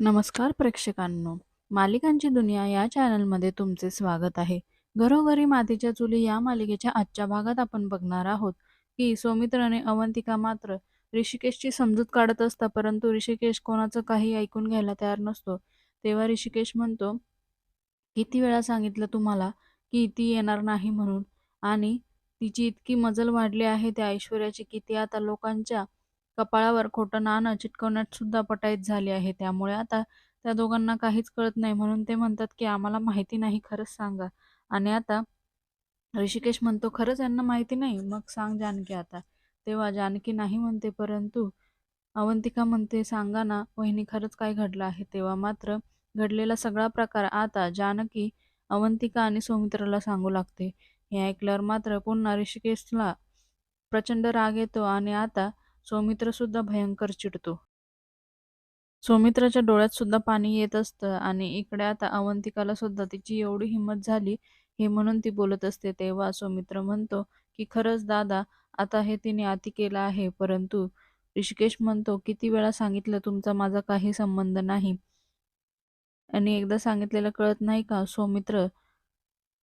नमस्कार प्रेक्षकांनो. मालिकांची दुनिया या चॅनलमध्ये तुमचे स्वागत आहे. घरोघरी मातीच्या चुली या मालिकेच्या आजच्या भागात आपण बघणार आहोत की सौमित्राने अवंतिका मात्र ऋषिकेशची समजूत काढत असता परंतु ऋषिकेश कोणाचं काही ऐकून घ्यायला तयार नसतो. तेव्हा ऋषिकेश म्हणतो किती वेळा सांगितलं तुम्हाला की ती येणार नाही म्हणून? आणि तिची इतकी मजल वाढली आहे त्या ऐश्वर्याची की ती आता लोकांच्या कपाळावर खोटं नाणं चिटकवण्यात सुद्धा पटाईत झाली आहे. त्यामुळे आता त्या दोघांना काहीच कळत नाही. म्हणून ते म्हणतात की आम्हाला माहिती नाही खरंच सांगा. आणि आता ऋषिकेश म्हणतो खरंच यांना माहिती नाही? मग सांग जानकी आता. तेव्हा जानकी नाही म्हणते परंतु अवंतिका म्हणते सांगा ना वहिनी खरंच काय घडलं आहे? तेव्हा मात्र घडलेला सगळा प्रकार आता जानकी अवंतिका आणि सौमित्राला सांगू लागते. हे ऐकल्यावर मात्र पुन्हा ऋषिकेशला प्रचंड राग येतो आणि आता सौमित्र सुद्धा भयंकर चिडतो. सौमित्राच्या डोळ्यात सुद्धा पाणी येत असतं आणि इकडे आता अवंतिकाला सुद्धा तिची एवढी हिंमत झाली हे म्हणून ती बोलत असते. तेव्हा सौमित्र म्हणतो की खरंच दादा आता हे तिने आती केलं आहे. परंतु ऋषिकेश म्हणतो किती वेळा सांगितलं तुमचा माझा काही संबंध नाही. आणि एकदा सांगितलेलं कळत नाही का? सौमित्र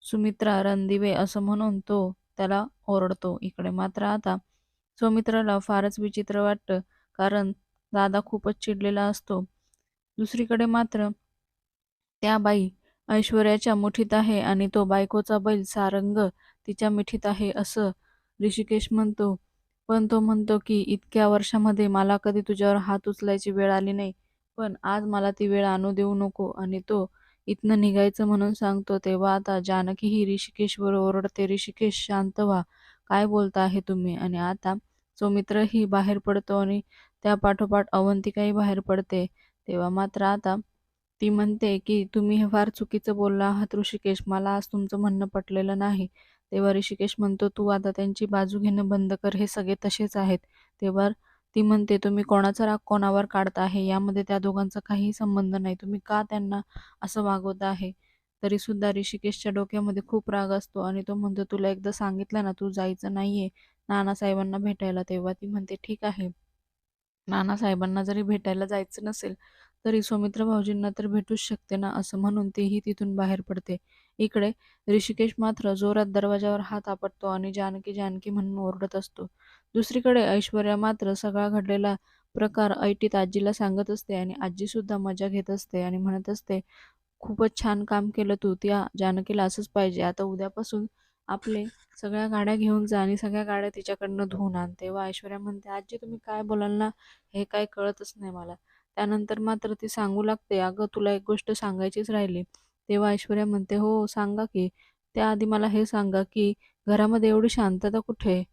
सुमित्रा रणदिवे असं म्हणून तो त्याला ओरडतो. इकडे मात्र आता सौमित्राला फारच विचित्र वाटतं कारण दादा खूपच चिडलेला असतो. दुसरीकडे मात्र त्या बाई ऐश्वर्याच्या मुठीत आहे आणि तो बायकोचा बैल सारंग तिच्या मिठीत आहे असं ऋषिकेश म्हणतो. पण तो म्हणतो की इतक्या वर्षामध्ये मला कधी तुझ्यावर हात उचलायची वेळ आली नाही पण आज मला ती वेळ आणू देऊ नको. आणि तो इथनं निघायचं म्हणून सांगतो तेव्हा आता जानकी ही ऋषिकेशवर ओरडते ऋषिकेश शांत व्हा काय बोलता आहे तुम्ही? आणि आता जो मित्रही बाहेर पडतो आणि त्या पाठोपाठ अवंतिकाही बाहेर पडते. तेव्हा मात्र आता ती म्हणते की तुम्ही हे फार चुकीचं बोलला आहात ऋषिकेश. मला आज तुमचं म्हणणं पटलेलं नाही. तेव्हा ऋषिकेश म्हणतो तू आता त्यांची बाजू घेणं बंद कर. हे सगळे तसेच आहेत. तेव्हा ती म्हणते तुम्ही कोणाचा राग कोणावर काढता आहे? यामध्ये त्या दोघांचा काहीही संबंध नाही. तुम्ही का त्यांना असं वागवत आहे? तरी सुद्धा ऋषिकेशच्या डोक्यामध्ये खूप राग असतो आणि तो म्हणतो तुला एकदा सांगितलं ना तू जायचं नाहीये. नानासाहेबांना भेटायला तेव्हा ती म्हणते ठीक आहे. नानासाहेबांना जरी भेटायला जायचं नसेल तरी सौमित्र भाऊजींना तर भेटूच शकते ना? असं म्हणून तीही तिथून बाहेर पडते. इकडे ऋषिकेश मात्र जोरात दरवाजावर हात आपटतो आणि जानकी जानकी म्हणून ओरडत असतो. दुसरीकडे ऐश्वर्या मात्र सगळा घडलेला प्रकार ऐटीत आजीला सांगत असते आणि आजी सुद्धा मजा घेत असते आणि म्हणत असते खूपच छान काम केलं तू त्या जानकीला असंच पाहिजे. आता उद्यापासून आपले सगळ्या गाड्या घेऊन जा आणि सगळ्या गाड्या तिच्याकडनं धुवून आण. तेव्हा ऐश्वर्या म्हणते आजी तुम्ही काय बोलाल ना हे काय कळतच नाही मला. त्यानंतर मात्र ती सांगू लागते अगं तुला एक गोष्ट सांगायचीच राहिली. तेव्हा ऐश्वर्या म्हणते हो सांगा की. त्याआधी मला हे सांगा की घरामध्ये एवढी शांतता कुठे आहे?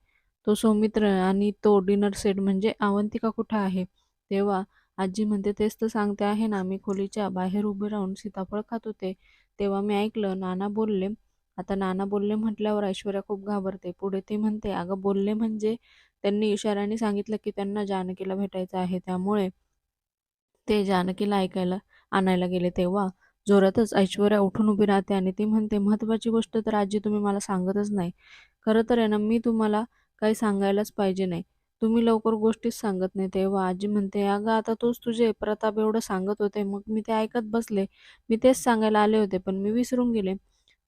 तो सौमित्र आणि तो डिनर सेट म्हणजे अवंतिका कुठं आहे? तेव्हा आजी म्हणते तेच तर सांगते आहे ना मी खोलीच्या बाहेर उभे राहून सीताफळ खात होते. तेव्हा मी ऐकलं नाना बोलले आता नाना बोलले म्हटल्यावर ऐश्वर्या खूप घाबरते. पुढे ती म्हणते अगं बोलले म्हणजे त्यांनी इशाऱ्याने सांगितलं की त्यांना जानकीला भेटायचं आहे. त्यामुळे ते जानकीला ऐकायला आणायला गेले तेव्हा जोरातच ऐश्वर्या उठून उभी राहते आणि ती म्हणते महत्वाची गोष्ट तर आजी तुम्ही मला सांगतच नाही. खरं तर आहे ना मी तुम्हाला काही सांगायलाच पाहिजे नाही. तुम्ही लवकर गोष्टीच सांगत नाही. तेव्हा आजी म्हणते अगं आता तोच तुझे प्रताप एवढं सांगत होते. मग मी ते ऐकत बसले. मी तेच सांगायला आले होते पण मी विसरून गेले.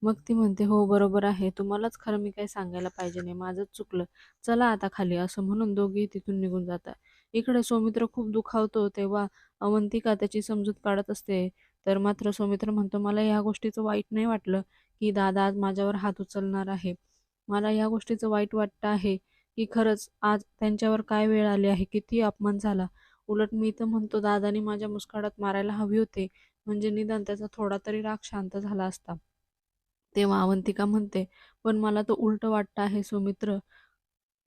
मग ती म्हणते हो बरोबर आहे. तुम्हालाच खरं मी काही सांगायला पाहिजे नाही. माझंच चुकलं. चला आता खाली. असं म्हणून दोघेही तिथून निघून जातात. इकडे सौमित्र खूप दुखावतो तेव्हा अवंतिका त्याची समजूत काढत असते. तर मात्र सौमित्र म्हणतो मला या गोष्टीचं वाईट नाही वाटलं की दादा आज माझ्यावर हात उचलणार आहे. मला या गोष्टीचं वाईट वाटतं आहे की खरंच आज त्यांच्यावर काय वेळ आली आहे? किती अपमान झाला. उलट मी तर म्हणतो दादानी माझ्या मुस्काडात मारायला हवी होते. म्हणजे निदान त्याचा थोडा तरी राग शांत झाला असता. तेव्हा अवंतिका म्हणते पण मला तो उलट वाटतं आहे सुमित्र.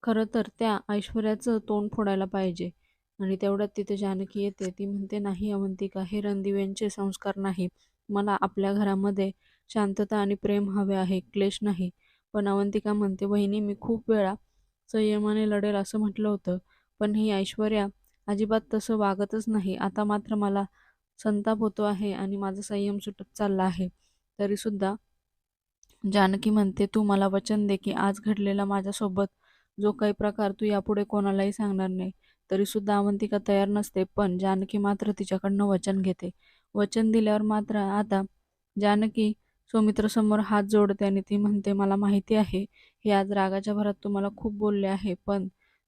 खरं तर त्या ऐश्वर्याचं तोंड फोडायला पाहिजे. आणि तेवढ्यात तिथे जानकी येते. ती म्हणते नाही अवंतिका हे रणदिव्यांचे संस्कार नाही. मला आपल्या घरामध्ये शांतता आणि प्रेम हवे आहे क्लेश नाही. पण अवंतिका म्हणते बहिणी मी खूप वेळा संयमाने लढेल असं म्हटलं होतं. पण ही ऐश्वर्या अजिबात तसं वागतच नाही. आता मात्र मला संताप होतो आहे आणि माझा संयम सुटत चालला आहे. तरीसुद्धा जानकी म्हणते तू मला वचन दे की आज घडलेला माझ्यासोबत जो काही प्रकार तू यापुढे कोणालाही सांगणार नाही तरीसुद्धा अवंतिका तयार नसते पण जानकी मात्र तिच्याकडनं वचन घेते. वचन दिल्यावर मात्र आता जानकी सौमित्रासमोर हात जोडते आणि ती म्हणते मला माहिती आहे हे आज रागाच्या भरात तुम्हाला खूप बोलले आहे पण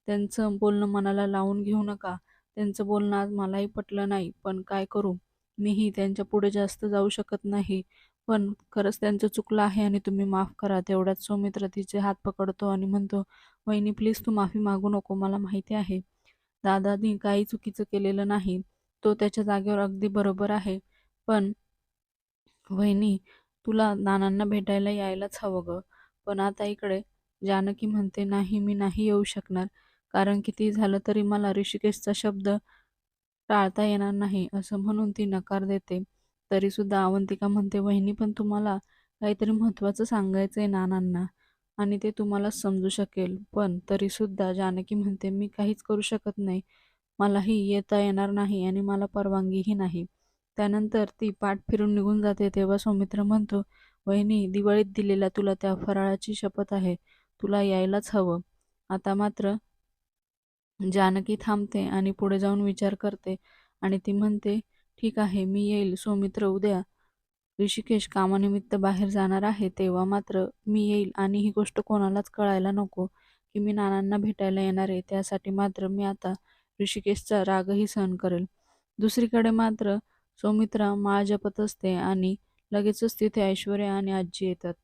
त्यांचं बोलणं मनाला लावून घेऊ नका. त्यांचं बोलणं आज मलाही पटलं नाही पण काय करू? मीही त्यांच्या पुढे जास्त जाऊ शकत नाही. पण खरंच त्यांचं चुकलं आहे आणि तुम्ही माफ करा. तेवढ्यात सौमित्र तिचे हात पकडतो आणि म्हणतो वहिनी प्लीज तू माफी मागू नको. मला माहिती आहे. दादानी काही चुकीचं केलेलं नाही. तो त्याच्या जागेवर अगदी बरोबर आहे. पण वहिनी तुला नानांना भेटायला यायलाच हवं गं. पण आता इकडे जानकी म्हणते नाही मी नाही येऊ शकणार. कारण किती झालं तरी मला ऋषिकेशचा शब्द टाळता येणार नाही. असं म्हणून ती नकार देते. तरीसुद्धा अवंतिका म्हणते वहिनी पण तुम्हाला काहीतरी महत्त्वाचं सांगायचं आहे नानांना आणि ते तुम्हाला समजू शकेल. पण तरीसुद्धा जानकी म्हणते मी काहीच करू शकत नाही. मलाही येता येणार नाही आणि मला परवानगीही नाही. त्यानंतर ती पाठ फिरून निघून जाते. तेव्हा सौमित्र म्हणतो वहिनी दिवाळीत दिलेल्या तुला त्या फराळाची शपथ आहे. तुला यायलाच हवं. आता मात्र जानकी थांबते आणि पुढे जाऊन विचार करते आणि ती म्हणते ठीक आहे मी येईल. सौमित्र उद्या ऋषिकेश कामानिमित्त बाहेर जाणार आहे तेव्हा मात्र मी येईल आणि ही गोष्ट कोणालाच कळायला नको की मी नानांना भेटायला येणार आहे. त्यासाठी मात्र मी आता ऋषिकेशचा रागही सहन करेल. दुसरीकडे मात्र सौमित्रा माळ जपत असते आणि लगेचच तिथे ऐश्वर्या आणि आजी येतात.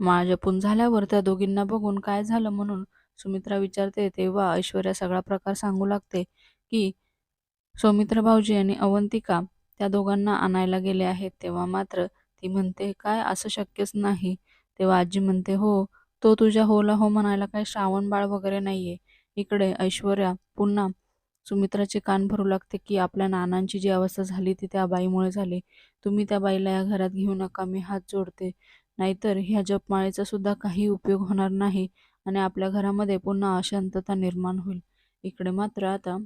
माळ जपून झाल्यावर त्या दोघींना बघून काय झालं म्हणून सुमित्रा विचारते तेव्हा ऐश्वर्या सगळा प्रकार सांगू लागते की सौमित्र भाऊजी आणि अवंतिका त्या दोघांना आणायला गेले आहेत. तेव्हा मात्र ती म्हणते काय? असं शक्यच नाही. तेव्हा आजी म्हणते हो तो तुझ्या होला हो म्हणायला काय श्रावण बाळ वगैरे नाहीये. इकडे ऐश्वर्या पुन्हा सुमित्राचे कान भरू लागते की आपल्या नानांची जी अवस्था झाली ती त्या बाईमुळे झाली. तुम्ही त्या बाईला या घरात घेऊ नका मी हात जोडते. नाहीतर ह्या जपमाळेचा सुद्धा काही उपयोग होणार नाही आणि आपल्या घरामध्ये पुन्हा अशांतता निर्माण होईल. इकडे मात्र आता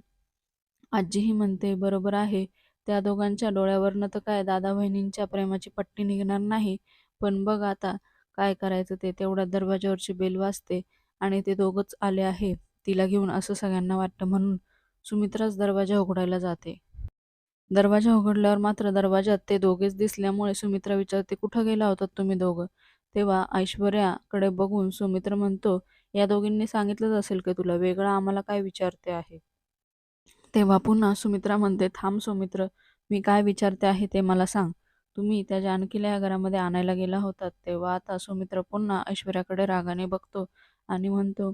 आजीही म्हणते बरोबर आहे. त्या दोघांच्या डोळ्यावरनं तर काय दादा बहिणींच्या प्रेमाची पट्टी निघणार नाही. पण बघ आता काय करायचं ते. तेवढ्या दरवाजावरची बेल वाजते आणि ते दोघंच आले आहे. तिला घेऊन असं सगळ्यांना वाटतं म्हणून सुमित्राच दरवाजा उघडायला जाते. दरवाजा उघडल्यावर मात्र दरवाजात ते दोघेच दिसल्यामुळे सुमित्रा विचारते कुठं गेला होतात तुम्ही दोघं? तेव्हा ऐश्वर्याकडे बघून सुमित्र म्हणतो या दोघींनी सांगितलंच असेल की तुला? वेगळं आम्हाला काय विचारते आहे? तेव्हा पुन्हा सुमित्रा म्हणते थांब सुमित्र मी काय विचारते आहे ते मला सांग. तुम्ही त्या जानकीला या घरामध्ये आणायला गेला होतात तेव्हा आता सुमित्र पुन्हा ऐश्वर्याकडे रागाने बघतो आणि म्हणतो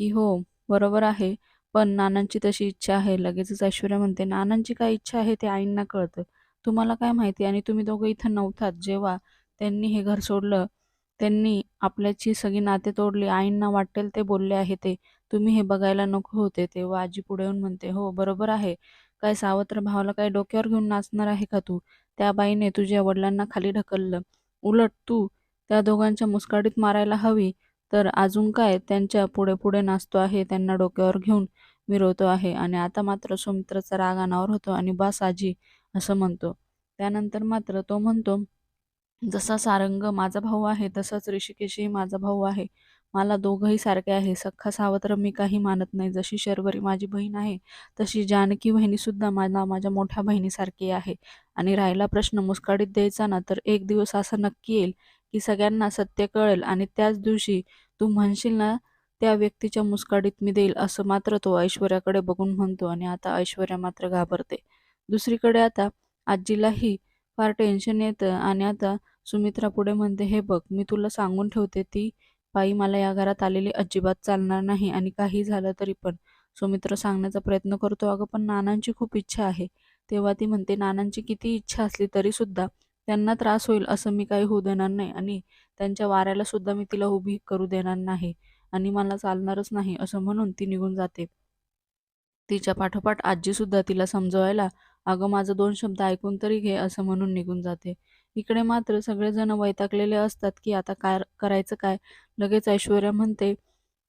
की हो बरोबर आहे पण नानांची तशी इच्छा आहे. लगेचच ऐश्वर्या म्हणते नानांची काय इच्छा आहे ते आईंना कळतं. तुम्हाला काय माहिती आणि तुम्ही दोघं इथं नव्हतात. जेव्हा त्यांनी हे घर सोडलं त्यांनी आपल्याची सगळी नाते तोडली आईंना वाटेल ते बोलले आहे ते. तुम्ही हे बघायला नको होते. तेव्हा आजी पुढे येऊन म्हणते हो बरोबर आहे. काय सावत्र भावाला काय डोक्यावर घेऊन नाचणार आहे का तू? त्या बाईने तुझ्या वडिलांना खाली ढकललं. उलट तू त्या दोघांच्या मुस्काडीत मारायला हवी तर अजून काय त्यांच्या पुढे पुढे नाचतो आहे त्यांना डोक्यावर घेऊन मिरवतो आहे आणि आता मात्र सुमित्राचा राग अनावर होतो आणि बास आजी असं म्हणतो. त्यानंतर मात्र तो म्हणतो जसा सारंग माझा भाऊ आहे तसाच ऋषिकेशही माझा भाऊ आहे. मला दोघंही सारखे आहे. सख्खा सावत्र मी काही मानत नाही. जशी शर्वरी माझी बहीण आहे तशी जानकी बहिणीसुद्धा मला माझ्या मोठ्या बहिणीसारखी आहे. आणि राहिला प्रश्न मुस्काडीत द्यायचा ना तर एक दिवस असा नक्की येईल की सगळ्यांना सत्य कळेल आणि त्याच दिवशी तू म्हणशील ना त्या व्यक्तीच्या मुस्काडीत मी देईल असं मात्र तो ऐश्वर्याकडे बघून म्हणतो आणि आता ऐश्वर्या मात्र घाबरते. दुसरीकडे आता आजीलाही फार टेन्शन येतं आणि आता सुमित्रा पुढे म्हणते हे बघ मी तुला सांगून ठेवते ती पायी मला या घरात आलेली अजिबात चालणार नाही आणि काही झालं तरी पण. सुमित्र सांगण्याचा प्रयत्न करतो अगं पण नानांची खूप इच्छा आहे. तेव्हा ती म्हणते नानांची किती इच्छा असली तरी सुद्धा त्यांना त्रास होईल असं मी काही होऊ देणार नाही आणि त्यांच्या वाऱ्याला सुद्धा मी तिला उभी करू देणार नाही आणि मला चालणारच नाही असं म्हणून ती निघून जाते. तिच्या पाठोपाठ आजीसुद्धा तिला समजवायला अगं माझं दोन शब्द ऐकून तरी घे असं म्हणून निघून जाते. इकडे मात्र सगळेजण वैतागलेले असतात की आता काय करायचं काय? लगेच ऐश्वर्या म्हणते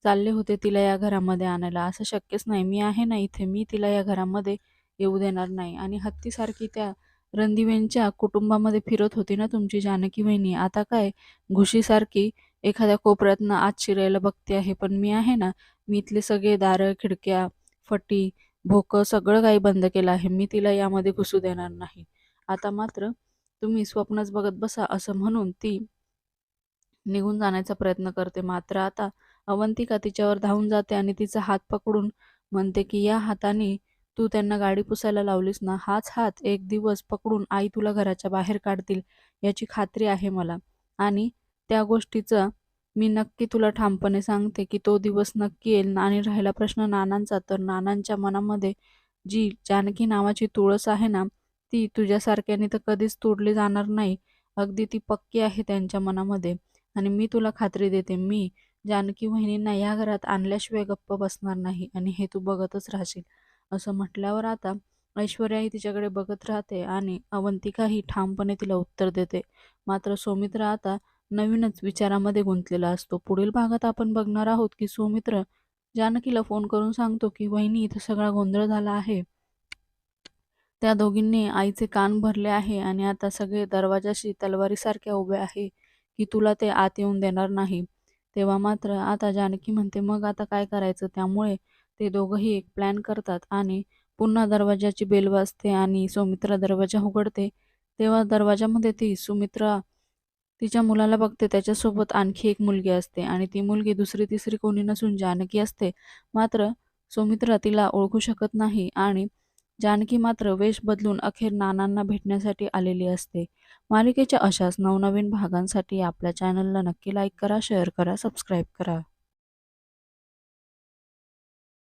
चालले होते तिला या घरामध्ये आणायला. असं शक्यच नाही. मी आहे ना इथे. मी तिला या घरामध्ये येऊ देणार नाही. आणि हत्तीसारखी त्या रणदिवेंच्या कुटुंबामध्ये फिरत होती ना तुमची जानकी वहिनी. आता काय? घुशीसारखी एखाद्या कोपऱ्यातनं आत शिरायला बघते आहे. पण मी आहे ना? मी इथले सगळे दारं खिडक्या फटी भोकं सगळं काही बंद केलं आहे. मी तिला यामध्ये घुसू देणार नाही. आता मात्र तुम्ही स्वप्नच बघत बसा असं म्हणून ती निघून जाण्याचा प्रयत्न करते. मात्र आता अवंतिका तिच्यावर धावून जाते आणि तिचा हात पकडून म्हणते की या हाताने तू त्यांना गाडी पुसायला लावलीस ना? हाच हात एक दिवस पकडून आई तुला घराच्या बाहेर काढतील याची खात्री आहे मला. आणि त्या गोष्टीचं मी नक्की तुला ठामपणे सांगते की तो दिवस नक्की येईल आणि राहिला प्रश्न नानांचा. तर नानांच्या मनामध्ये जी जानकी नावाची तुळस आहे ना ती तुझ्यासारख्याने तर कधीच तोडली जाणार नाही. अगदी ती पक्की आहे त्यांच्या मनामध्ये. आणि मी तुला खात्री देते मी जानकी वहिनींना या घरात आणल्याशिवाय गप्प बसणार नाही आणि हे तू बघतच राहशील. असं म्हटल्यावर आता ऐश्वर्याही तिच्याकडे बघत राहते आणि अवंतिकाही ठामपणे तिला उत्तर देते. मात्र सौमित्र आता नवीनच विचारामध्ये गुंतलेला असतो. पुढील भागात आपण बघणार आहोत की सौमित्र जानकीला फोन करून सांगतो की वहिनी इथं सगळा गोंधळ झाला आहे. त्या दोघींनी आईचे कान भरले आहे आणि आता सगळे दरवाजाशी तलवारीसारख्या उभे आहे की तुला ते आत येऊन देणार नाही. तेव्हा मात्र आता जानकी म्हणते मग आता काय करायचं? त्यामुळे ते दोघंही एक प्लॅन करतात आणि पुन्हा दरवाजाची बेल वाजते आणि सुमित्रा दरवाजा उघडते. तेव्हा दरवाजामध्ये ती सुमित्रा तिच्या मुलाला बघते. त्याच्यासोबत आणखी एक मुलगी असते आणि ती मुलगी दुसरी तिसरी कोणी नसून जानकी असते. मात्र सुमित्रा तिला ओळखू शकत नाही आणि जानकी मात्र वेश बदलून अखेर नानांना भेटण्यासाठी आलेली असते. मालिकेच्या अशाच नवनवीन भागांसाठी आपल्या चॅनलला नक्की लाईक करा शेअर करा सबस्क्राईब करा.